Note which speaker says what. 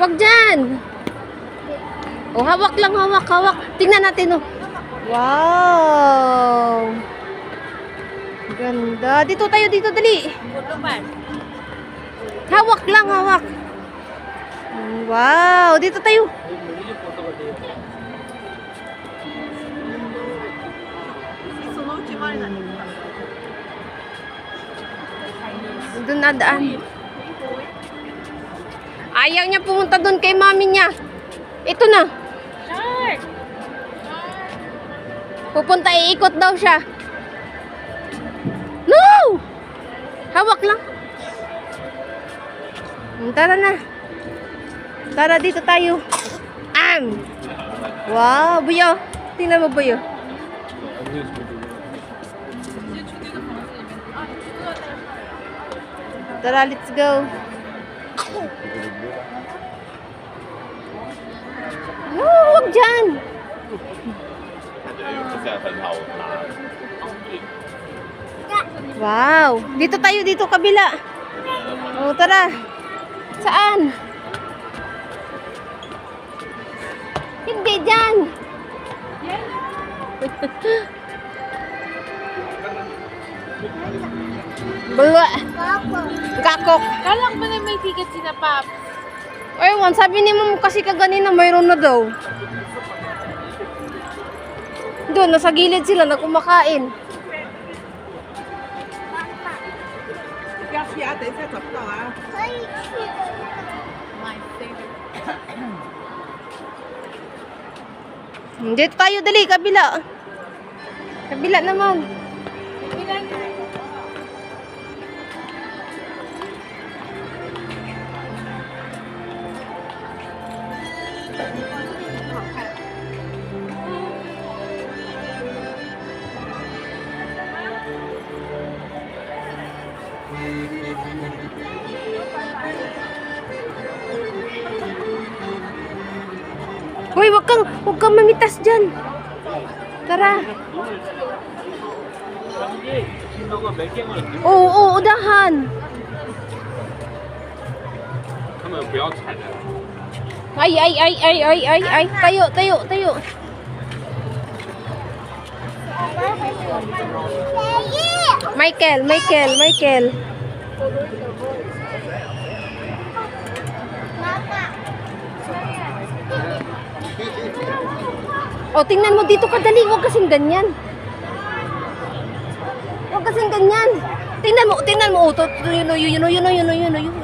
Speaker 1: Wag dyan. O, hawak lang, hawak, hawak. Tingnan natin, oh. Wow. Ganda. Dito tayo, dito, dali. Hawak lang, hawak. Wow, dito tayo. Doon na daan. Ayaw niya pumunta doon kay mami niya. Ito na. Pupunta, iikot daw siya. No! Hawak lang. Tara na. Tara, dito tayo. Am! Wow, buyo. Tingnan mo, buyo. Tara, let's go. Wow. Dito tayo, dito kabila. O, tara. Saan? Hindi dyan. Bala. Kakok.
Speaker 2: Kalang ba na may ticket si na Pap?
Speaker 1: Ewan, sabi ni mo kasi kaganina mayroon na daw. Doon, nasa gilid sila na kumakain. Dito tayo, dali, kabila. Kabila naman. Hoy, wag kang, wag kang mamitas dyan. Tara.
Speaker 3: Oo, oh,
Speaker 1: oo, oh, udahan. Ay, ay, ay, ay, ay, ay, ay. Tayo, tayo, tayo. Michael, Michael, Michael. O, tingnan mo dito kadali. Huwag kasing ganyan. Huwag kasing ganyan. Tingnan mo, tingnan mo. Oh, to, to, yun, o, yun, o, yun, o, yun, o, yun, o, yun.